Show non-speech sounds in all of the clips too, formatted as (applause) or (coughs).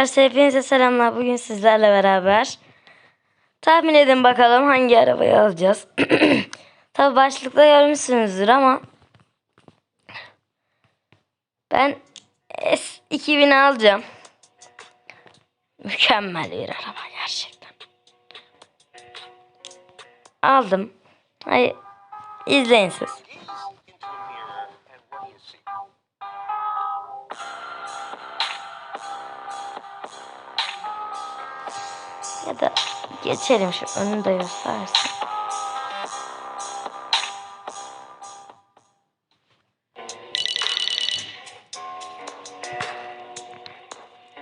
Arkadaşlar hepinize selamlar. Bugün sizlerle beraber tahmin edin bakalım hangi arabayı alacağız. (clears throat) Tabi başlıkta görmüşsünüzdür ama ben S2000 alacağım. Mükemmel bir araba gerçekten. Aldım. Hayır. izleyin siz. Ya da geçelim şu önünü de göstersin.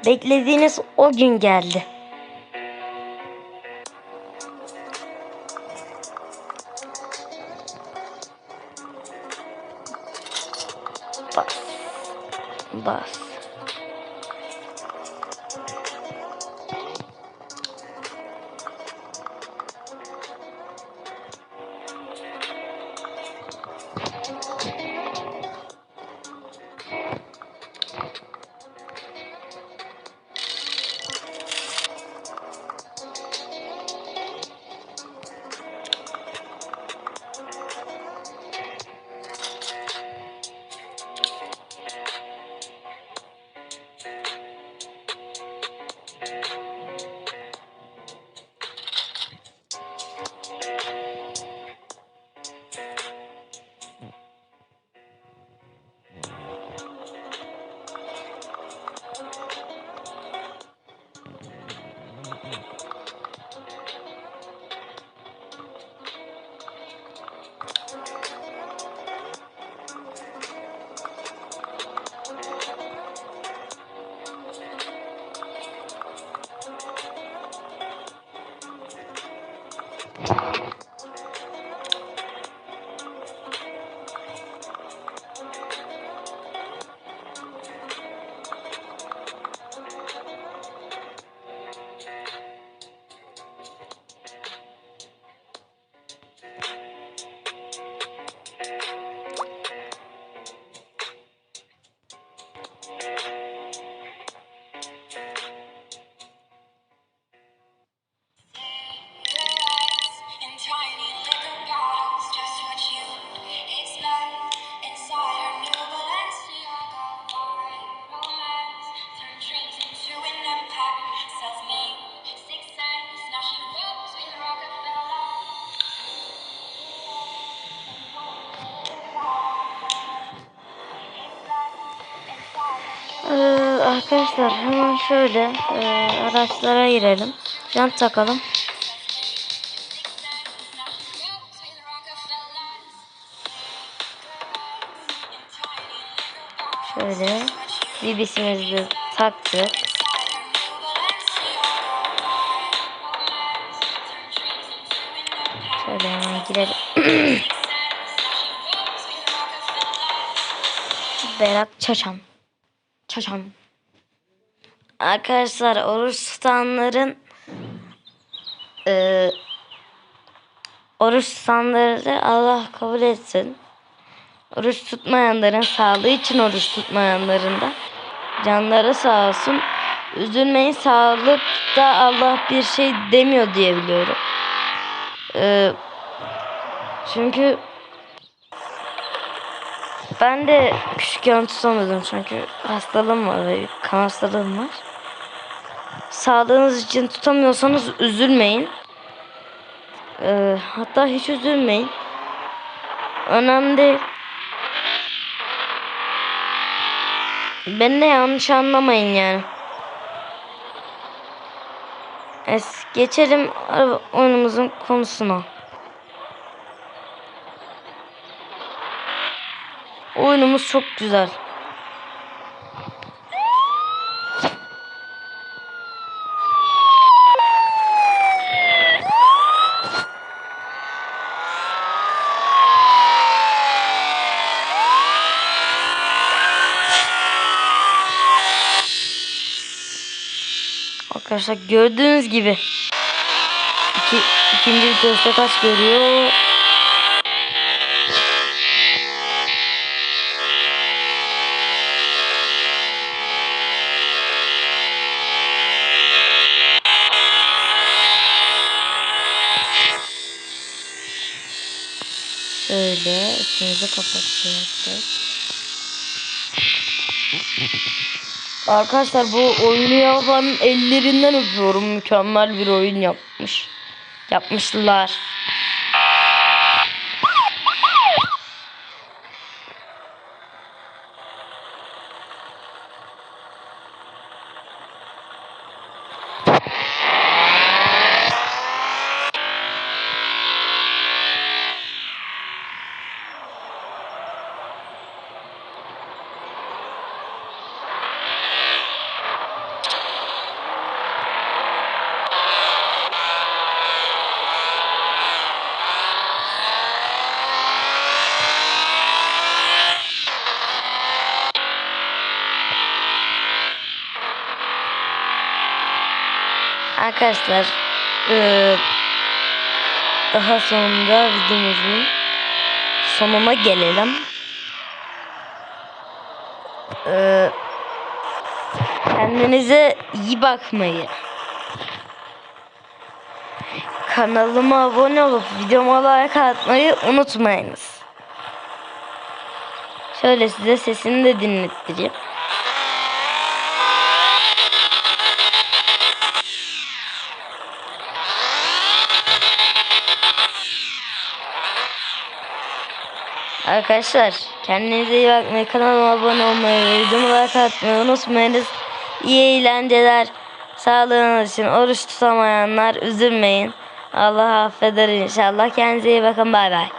Beklediğiniz o gün geldi. Bas. Bas. Arkadaşlar hemen şöyle e, araçlara girelim. Jant takalım. Şöyle bibisimizi de taktık. Şöyle hemen girelim. (coughs) Berat Çaçan. Çaçan. Arkadaşlar oruç tutanların e, oruç tutanları Allah kabul etsin. Oruç tutmayanların sağlığı için oruç tutmayanların da canları sağ olsun. Üzülmeyin sağlıkta Allah bir şey demiyor diye biliyorum. E, çünkü ben de küçükken tutamıyordum çünkü hastalığım var ve kan hastalığım var. Sağlığınız için tutamıyorsanız üzülmeyin. Ee, hatta hiç üzülmeyin. Önemli değil. Beni de yanlış anlamayın yani. Es geçelim oyunumuzun konusuna. Oyunumuz çok güzel. Arkadaşlar gördüğünüz gibi iki, ikinci viteste kaç veriyor? Şöyle üstünüzü kapatacağız. Arkadaşlar bu oyunu yapan ellerinden öpüyorum. Mükemmel bir oyun yapmış. Yapmışlar. Arkadaşlar eee, daha sonunda videomuzun sonuna gelelim. Eee, kendinize iyi bakmayı. Kanalıma abone olup videoma like atmayı unutmayınız. Şöyle size sesini de dinlettireyim. Arkadaşlar kendinize iyi bakmayı, kanalıma abone olmayı ve videomu like atmayı unutmayınız. İyi eğlenceler. Sağlığınız için oruç tutamayanlar üzülmeyin. Allah affeder inşallah. Kendinize iyi bakın. Bay bay.